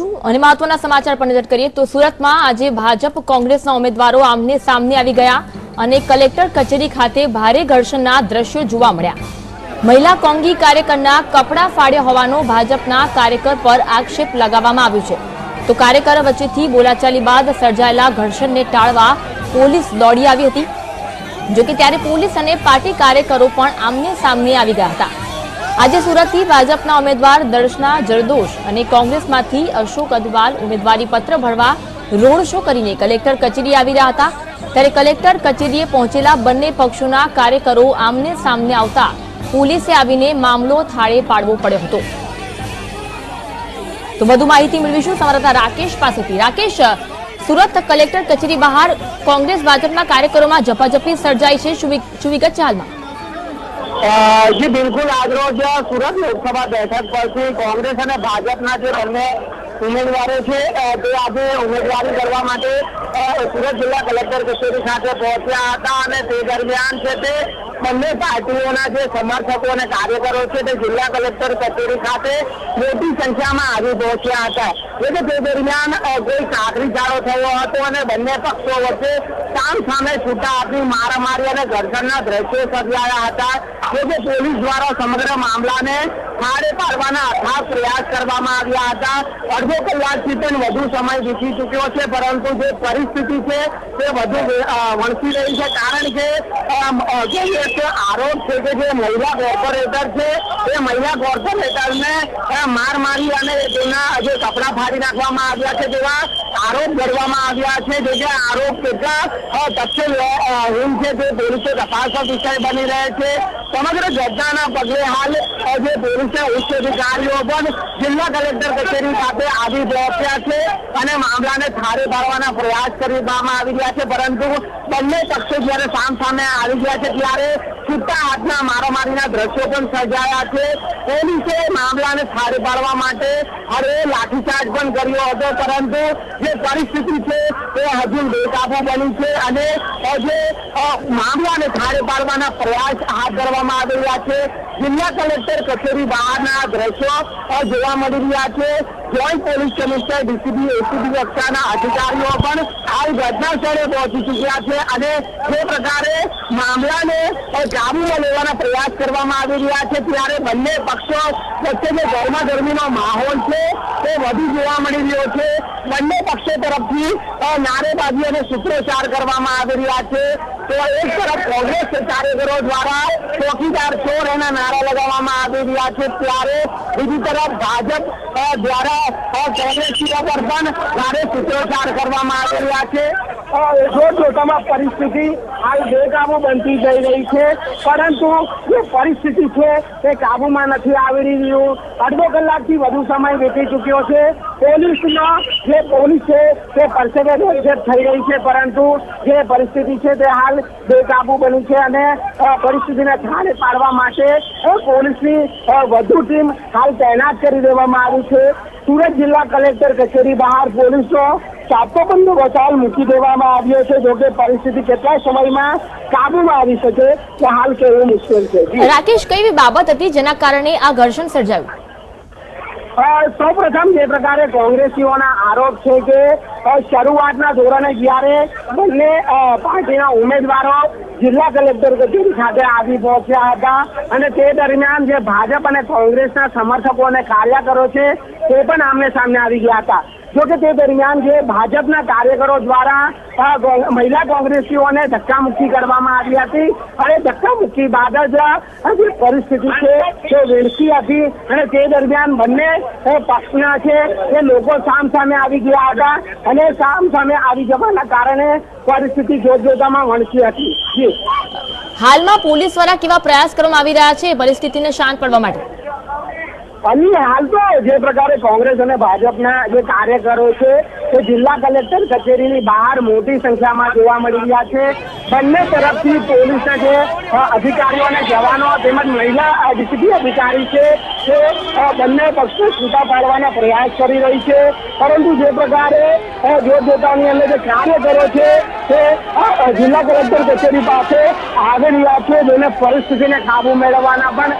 અને મહત્વના સમાચાર પર નજર કરીએ તો સુરતમાં આજે ભાજપ કોંગ્રેસના ઉમેદવારો આમને સામને આવી ગયા અને કલેક્ટર કચેરી ખાતે ભારે ઘર્ષણના દ્રશ્યો જોવા મળ્યા. મહિલા કોંગી કાર્યકરના કપડાં ફાડ્યા હોવાનો ભાજપના કાર્યકર પર આક્ષેપ લગાવવામાં આવ્યો છે. તો કાર્યકર વચ્ચેથી બોલાચાલી બાદ સર્જાયેલા ઘર્ષણને ટાળવા પોલીસ દોડી આવી હતી. જોકે ત્યારે પોલીસ અને પાર્ટી કાર્યકરો પણ આમને સામને આવી ગયા હતા. આજે સુરતથી ભાજપના ઉમેદવાર દર્શના જરદોશ અને કોંગ્રેસમાંથી અશોક અદવાલ ઉમેદવારી પત્ર ભરવા રોડ શો કરીને કલેક્ટર કચેરી આવી રહ્યા હતા. ત્યારે કલેક્ટર કચેરીએ પહોંચેલા બંને પક્ષોના કાર્યકરો આમને સામને આવતા પોલીસે આવીને મામલો થાળે પાડવો પડ્યો હતો. તો વધુ માહિતી મેળવીશું સંવાદદાતા રાકેશ પાસેથી. રાકેશ, સુરત કલેક્ટર કચેરી બહાર કોંગ્રેસ ભાજપના કાર્યકરોમાં ઝપાઝપી સર્જાઈ છે. શું વિગત હાલમાં? જી, બિલકુલ આજરોજ સુરત લોકસભા બેઠક પરથી કોંગ્રેસ અને ભાજપના જે બંને ઉમેદવારો છે તે આજે ઉમેદવારી કરવા માટે સુરત જિલ્લા કલેક્ટર કચેરી ખાતે પહોંચ્યા હતા અને તે દરમિયાન છે તે બંને પાર્ટીઓના જે સમર્થકો અને કાર્યકરો છે તે જિલ્લા કલેક્ટર કચેરી ખાતે મોટી સંખ્યામાં આવી પહોંચ્યા હતા. એટલે તે દરમિયાન કોઈ કાકરીચાળો થયો હતો અને બંને પક્ષો વચ્ચે સામ સામે છૂટા આપી મારામારી અને ઘર્ષણના દ્રશ્યો સર્જાયા હતા. જે પોલીસ દ્વારા સમગ્ર મામલાને ખાડે પાડવાના અથાગ પ્રયાસ કરવામાં આવ્યા હતા. અડધો કલાકથી પણ વધુ સમય વીતી ચૂક્યો છે, પરંતુ જે પરિસ્થિતિ છે તે વધુ વણસી રહી છે. કારણ કે અમ, અ, જે એક આરોપ છે કે જે મહિલા કોર્પોરેટર છે એ મહિલા કોર્પોરેટરને માર મારી અને તેના જે કપડા ફાડી નાખવામાં આવ્યા છે તેવા આરોપ ઘડવામાં આવ્યા છે. જે કે આરોપ કેટલા તથ્ય તથ્યહીન છે તે પોલીસે તપાસનો વિષય બની રહે છે. સમગ્ર ઘટનાના પગલે હાલ જે પોલીસે ઉચ્ચ અધિકારીઓ પણ જિલ્લા કલેક્ટર કચેરી ખાતે આવી પહોંચ્યા છે અને મામલાને થાળે પાડવાના પ્રયાસ કરવામાં આવી રહ્યા છે. પરંતુ બંને પક્ષો જયારે સામ સામે આવી ગયા છે ત્યારે છૂટા હાથના મારામારીના દ્રશ્યો પણ સર્જાયા છે. પોલીસે મામલાને થાળે પાડવા માટે હવે લાઠીચાર્જ પણ કર્યો હતો. પરંતુ જે પરિસ્થિતિ છે તે હજુ બેકાબુ બની છે અને જે મામલાને થાળે પાડવાના પ્રયાસ હાથ ધરવામાં આવી રહ્યા છે. જિલ્લા કલેક્ટર કચેરી બહારના દ્રશ્યો જોવા મળી રહ્યા છે. Joint police commissioner DCB ACB કક્ષાના અધિકારીઓ પણ હાલ ઘટના પહોંચી ચૂક્યા છે અને જે પ્રકારે મામલાને કાબૂમાં લેવાના પ્રયાસ કરવામાં આવી રહ્યા છે, ત્યારે બંને પક્ષો વચ્ચે જે ગરમાગરમીનો માહોલ છે. તે વધુ જોવા મળી રહ્યો છે. બંને પક્ષો તરફથી નારેબાજી અને સૂત્રોચ્ચાર કરવામાં આવી રહ્યા છે. તો એક તરફ કોંગ્રેસ કાર્યકરો દ્વારા ચોકીદાર ચોર એના નારા લગાવવામાં આવી રહ્યા છે ત્યારે બીજી તરફ ભાજપ દ્વારા કોંગ્રેસ પર પણ ભારે સૂત્રોચ્ચાર કરવામાં આવી રહ્યા છે. અ, પરિસ્થિતિ હાલ બેકાબુ બનતી જઈ રહી છે પરંતુ જે પરિસ્થિતિ છે તે કાબુમાં નથી આવી રહ્યું. અડધો કલાકથી વધુ સમય વીતી ચૂક્યો છે. પોલીસનો જે પોલીસ છે તે પરસેવે રેબઝેબ થઈ રહી છે પરંતુ જે પરિસ્થિતિ છે તે હાલ બેકાબુ બની છે અને પરિસ્થિતિને થાળે પાડવા માટે પોલીસની વધુ ટીમ હાલ તૈનાત કરી દેવામાં આવી છે. સુરત જિલ્લા કલેક્ટર કચેરી બહાર પોલીસનો બંદોબસ્ત હાલ મૂકી દેવામાં આવ્યો છે. જોકે પરિસ્થિતિ કેટલા સમયમાં કાબુમાં આવી શકે કે હાલ કહેવું મુશ્કેલ છે. રાકેશ કઈ બાબત હતી જેના કારણે આ ઘર્ષણ સર્જાયું? સૌ પ્રથમ જે પ્રકારે કોંગ્રેસીઓના આરોપ છે કે શરૂઆતના ધોરણે જ્યારે બંને પાર્ટીના ઉમેદવારો જિલ્લા કલેક્ટર કચેરી ખાતે આવી પહોંચ્યા હતા અને તે દરમિયાન જે ભાજપ અને કોંગ્રેસના સમર્થકો અને કાર્યકરો છે તે પણ આમને સામે આવી ગયા હતા. જોકે તે દરમિયાન જે ભાજપના કાર્યકરો દ્વારા મહિલા કોંગ્રેસીઓને ધક્કામુક્કી કરવામાં આવી હતી. અને ધક્કામુક્કી બાદ જ જે પરિસ્થિતિ છે તે વેડતી હતી અને તે દરમિયાન બંને પક્ષના છે, એ લોકો સામ સામે આવી ગયા હતા અને સામ સામે આવી જવાના કારણે પરિસ્થિતિ જોતજોતામાં વણસી હતી. હાલમાં પોલીસ દ્વારા કેવા પ્રયાસ કરવામાં આવી રહ્યા છે? પરિસ્થિતિને શાંત પડવા માટે. અને હાલ તો જે પ્રકારે કોંગ્રેસ અને ભાજપના જે કાર્યકરો છે, તે જિલ્લા કલેક્ટર કચેરીની બહાર મોટી સંખ્યામાં જોવા મળી રહ્યા છે. બંને તરફથી પોલીસના જે અધિકારીઓને જવાનો તેમજ મહિલા ડીસીપી અધિકારી છે, તે બંને પક્ષો છૂટા પાડવાના પ્રયાસ કરી રહી છે. પરંતુ જે પ્રકારે જોતજોતાની અંદર જે કાર્યકરો છે, તે જિલ્લા કલેક્ટર કચેરી પાસે આવી રહ્યા છે, જેને પરિસ્થિતિને કાબુ મેળવવાના પણ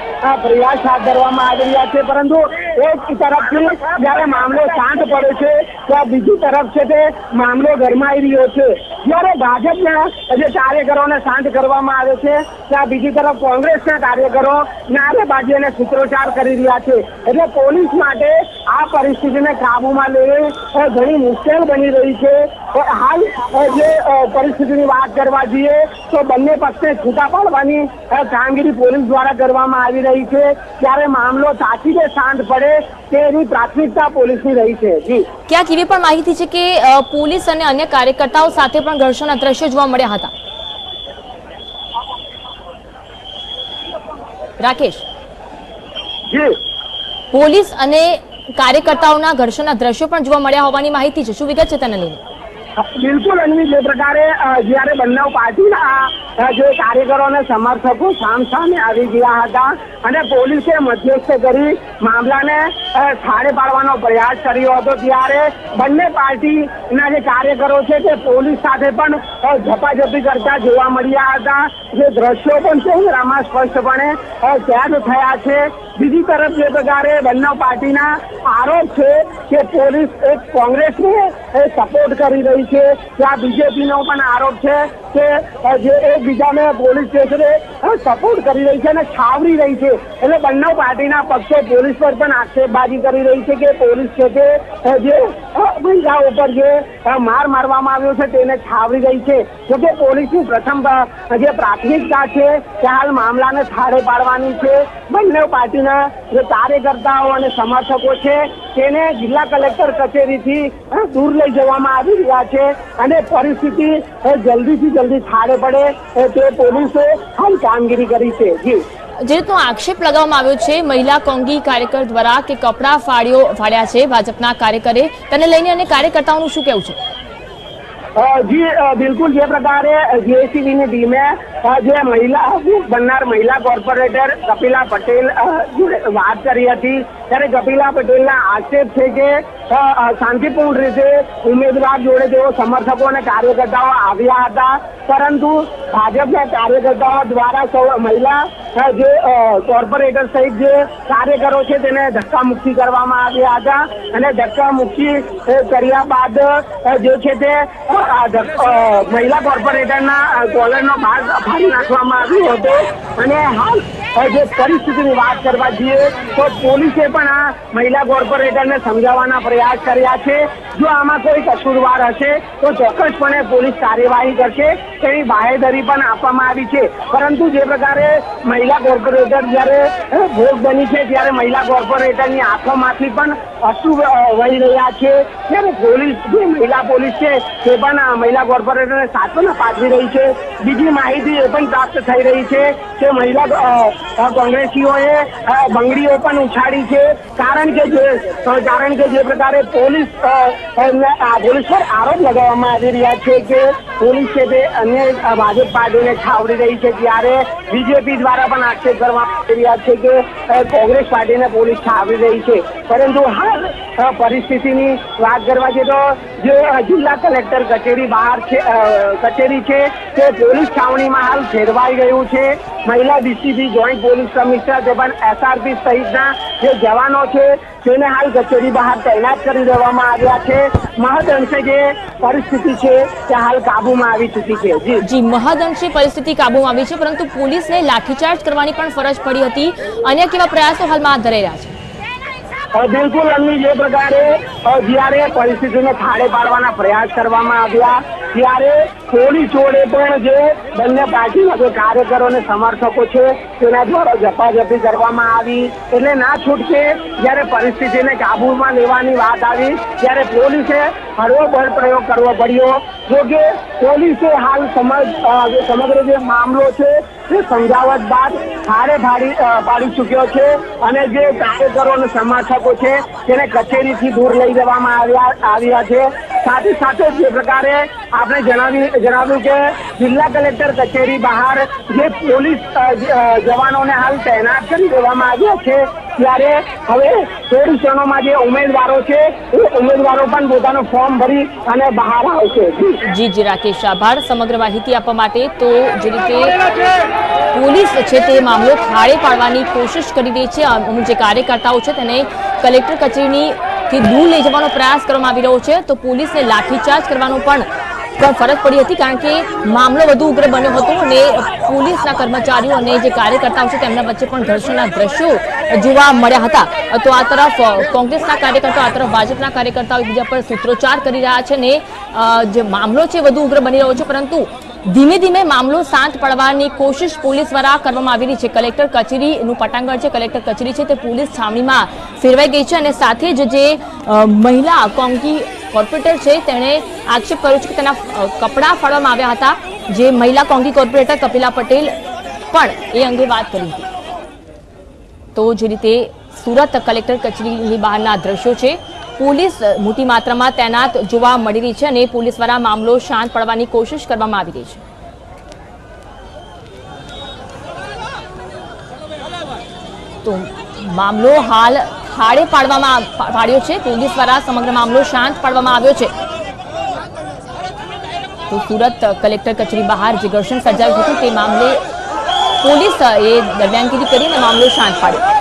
પ્રયાસ હાથ ધરવામાં આવી રહ્યા છે. પરંતુ એક તરફથી જ્યારે મામલો શાંત પડે છે ત્યાં બીજી તરફ છે તે મામલો ગરમાઈ રહ્યો છે. જ્યારે ભાજપના જે કાર્યકરોને શાંત કરવામાં આવે છે ત્યાં બીજી તરફ કોંગ્રેસના કાર્યકરો નારેબાજી અને સૂત્રોચ્ચાર કરી રહ્યા છે. એટલે પોલીસ માટે આ પરિસ્થિતિને કાબુમાં લેવી ઘણી મુશ્કેલ બની રહી છે. હાલ જે પરિસ્થિતિની વાત કરવા જઈએ, તો બંને પક્ષને છૂટા પાડવાની કામગીરી પોલીસ દ્વારા કરવામાં આવી રહી છે. ત્યારે મામલો તાકીદે શાંત પડે તેની પ્રાથમિકતા પોલીસની રહી છે? જી. ક્યાંક એવી પણ માહિતી છે કે પોલીસ અને અન્ય કાર્યકર્તાઓ સાથે પણ ઘર્ષણના દ્રશ્યો જોવા મળ્યા હતા? રાકેશ? જી. પોલીસ અને કાર્યકર્તાઓના ઘર્ષણના દ્રશ્યો પણ જોવા મળ્યા હોવાની માહિતી છે. શું વિગત છે તેને લઈને બિલકુલ અન્વી. જે પ્રકારે જ્યારે બંને પાર્ટીના જે કાર્યકરો અને સમર્થકો સામ સામે આવી ગયા હતા અને પોલીસે મધ્યસ્થ કરી મામલાને થાળે પાડવાનો પ્રયાસ કર્યો હતો. ત્યારે બંને પાર્ટીના જે કાર્યકરો છે તે પોલીસ સાથે પણ ઝપાઝપી કરતા જોવા મળ્યા હતા. જે દ્રશ્યો પણ કેમેરામાં સ્પષ્ટપણે કેદ થયા છે. બીજી તરફ જે પ્રકારે બંને પાર્ટીના આરોપ છે કે પોલીસ એક કોંગ્રેસને સપોર્ટ કરી રહી છે. ત્યાં બીજેપીનો પણ આરોપ છે. અ, જે એકબીજાને પોલીસ સ્ટેશને સપોર્ટ કરી રહી છે અને છાવરી રહી છે. એટલે બંને પાર્ટીના પક્ષો પોલીસ પર પણ આક્ષેપબાજી કરી રહી છે કે પોલીસ છે તે જે મહિલા ઉપર જે માર મારવામાં આવ્યો છે તેને છાવરી રહી છે. જોકે પોલીસની પ્રથમ જે પ્રાથમિકતા છે તે હાલ મામલાને થાળે પાડવાની છે. બંને પાર્ટીના જે કાર્યકર્તાઓ અને સમર્થકો છે તેને જિલ્લા કલેક્ટર કચેરીથી દૂર લઈ જવામાં આવી રહ્યા છે. અને પરિસ્થિતિ જલ્દીથી જલ્દી થાળે પડે તે પોલીસે હાલ કામગીરી કરી છે. જી. જે રીતનો આક્ષેપ લગાવવામાં આવ્યો છે મહિલા કોંગી કાર્યકર દ્વારા કે કપડાં ફાડ્યો ફાડ્યા છે ભાજપના કાર્યકરે તેને લઈને અને કાર્યકર્તાઓનું શું કહેવું છે? જી બિલકુલ જે પ્રકારે જીએસીબીની ટીમે જે મહિલા બનનાર મહિલા કોર્પોરેટર કપિલા પટેલ વાત કરી હતી. ત્યારે કપિલા પટેલના આક્ષેપ છે કે શાંતિપૂર્ણ રીતે ઉમેદવાર જોડે તેઓ સમર્થકો અને કાર્યકર્તાઓ આવ્યા હતા. પરંતુ ભાજપના કાર્યકર્તાઓ દ્વારા સૌ મહિલા જે કોર્પોરેટર સહિત જે કાર્યકરો છે તેને ધક્કા મુક્તિ કરવામાં આવ્યા હતા. અને ધક્કા મુક્તિ કર્યા બાદ જે છે તે મહિલા કોર્પોરેટરના કોલરનો ભાગ ફાડી નાખવામાં આવ્યો હતો. અને હાલ જે પરિસ્થિતિની વાત કરવા જઈએ, તો પોલીસે પણ આ મહિલા કોર્પોરેટરને સમજાવવાના પ્રયાસ કર્યા છે. જો આમાં કોઈ કસૂરવાર હશે, તો ચોક્કસપણે પોલીસ કાર્યવાહી કરશે. તેની બાહેધરી પણ આપવામાં આવી છે. પરંતુ જે પ્રકારે મહિલા કોર્પોરેટર જ્યારે ભોગ બની છે, ત્યારે મહિલા કોર્પોરેટરની આંખોમાંથી પણ અશ્રુ વહી રહ્યા છે. ત્યારે પોલીસ, જે મહિલા પોલીસ છે, તે પણ મહિલા કોર્પોરેટરને સાચોને પાઠવી રહી છે. બીજી માહિતી એ પણ પ્રાપ્ત થઈ રહી છે કે મહિલા કોંગ્રેસીઓએ બંગડીઓ પણ ઉછાળી છે. કારણ કે જે, કારણ કે જે પ્રકારે પોલીસ પોલીસ પર આરોપ લગાવવામાં આવી રહ્યા છે કે પોલીસ છે તે અન્ય ભાજપ પાર્ટીને છાવરી રહી છે, ત્યારે બીજેપી દ્વારા પણ આક્ષેપ કરવામાં આવી રહ્યા છે કે કોંગ્રેસ પાર્ટીને પોલીસ છાવરી રહી છે. પરંતુ હાલ પરિસ્થિતિની વાત કરવા જઈએ તો જે જિલ્લા કલેક્ટર કચેરી બહાર છે કચેરી છે, તે પોલીસ છાવણીમાં હાલ ફેરવાઈ ગયું છે. મહિલા ડીસીપી જોઈન્ટ પોલીસ કમિશનર પણ એસઆરપી સહિતના જે જવાનો છે, તેને હાલ કચેરી બહાર તૈનાત કરી દેવામાં આવ્યા છે. મહદઅંશે જે પરિસ્થિતિ છે, તે હાલ કાબુમાં આવી ચૂકી છે. જી. મહદઅંશે પરિસ્થિતિ કાબુમાં આવી છે, પરંતુ પોલીસને લાઠીચાર્જ કરવાની પણ ફરજ પડી હતી. અન્ય કેવા પ્રયાસો હાલમાં હાથ ધરાઈ રહ્યા છે? બિલકુલ અન્ય જે પ્રકારે જયારે પરિસ્થિતિને થાળે પાડવાના પ્રયાસ કરવામાં આવ્યા ત્યારે પોલીસ જોડે પણ જે બંને પાર્ટીના જે કાર્યકરો અને સમર્થકો છે, તેના દ્વારા ઝપાઝપી કરવામાં આવી. એટલે ના છૂટકે જ્યારે પરિસ્થિતિને કાબૂમાં લેવાની વાત આવી, ત્યારે પોલીસે હળવો બળ પ્રયોગ કરવો પડ્યો. જોકે પોલીસે હાલ સમગ્ર જે મામલો છે તે સમજાવટ બાદ હારે ભાડી પાડી ચૂક્યો છે અને જે કાર્યકરો અને સમર્થકો છે, તેને કચેરીથી દૂર લઈ જવામાં આવ્યા આવ્યા છે. સાથે સાથે જે પ્રકારે આપણે જણાવી જણાવ્યું કે જિલ્લા કલેક્ટર કચેરી બહાર જે પોલીસ જવાનોને હાલ તૈનાત કરી દેવામાં આવ્યા છે, ત્યારે હવે થોડી ક્ષણોમાં જે ઉમેદવારો છે, એ ઉમેદવારો પણ પોતાનું ફોર્મ ભરી અને બહાર આવશે. જી જી, રાકેશ, આભાર. સમગ્ર માહિતી આપવા માટે તો જે રીતે પોલીસ છે તે મામલો ખાડે પાડવાની કોશિશ કરી રહી છે. અમુક જે કાર્યકર્તાઓ છે તેને કલેક્ટર કચેરીની થી દૂર લઈ જવાનો પ્રયાસ કરવામાં આવી રહ્યો છે, તો પોલીસને લાઠીચાર્જ કરવાનો પણ ફરજ પડી હતી, કારણ કે મામલો વધુ ઉગ્ર બન્યો હતો અને પોલીસના કર્મચારીઓ અને જે કાર્યકર્તાઓ છે, તેમના વચ્ચે પણ ઘર્ષણના દ્રશ્યો જોવા મળ્યા હતા. તો આ તરફ કોંગ્રેસના કાર્યકર્તાઓ, આ તરફ ભાજપના કાર્યકર્તાઓ એકબીજા પર સૂત્રોચ્ચાર કરી રહ્યા છે ને જે મામલો છે, વધુ ઉગ્ર બની રહ્યો છે, પરંતુ ધીમે ધીમે મામલો શાંત પડવાની કોશિશ પોલીસ દ્વારા કરવામાં આવી રહી છે. કલેક્ટર કચેરીનું પટાંગણ છે. કલેક્ટર કચેરી છે તે પોલીસ છાવણીમાં ફેરવાઈ ગઈ છે અને સાથે જ જે મહિલા કોંગી કોર્પોરેટર છે તેણે આક્ષેપ કર્યો છે કે તેના કપડાં ફાડવામાં આવ્યા હતા. જે મહિલા કોંગી કોર્પોરેટર કપિલા પટેલ પણ એ અંગે વાત કરી હતી. તો જે રીતે સુરત કલેક્ટર કચેરીની બહારના દ્રશ્યો છે પોલીસ મોટી માત્રામાં તૈનાત જોવા મળી રહી છે અને પોલીસ દ્વારા મામલો શાંત પડવાની કોશિશ કરવામાં આવી રહી છે. તો મામલો હાલ ખાડે પાડવામાં પાડ્યો છે. પોલીસ દ્વારા સમગ્ર મામલો શાંત પાડવામાં આવ્યો છે. તો સુરત કલેક્ટર કચેરી બહાર જે ઘર્ષણ સર્જાયું હતું તે મામલે પોલીસ એ દરમિયાનગીરી કરીને મામલો શાંત પાડ્યો.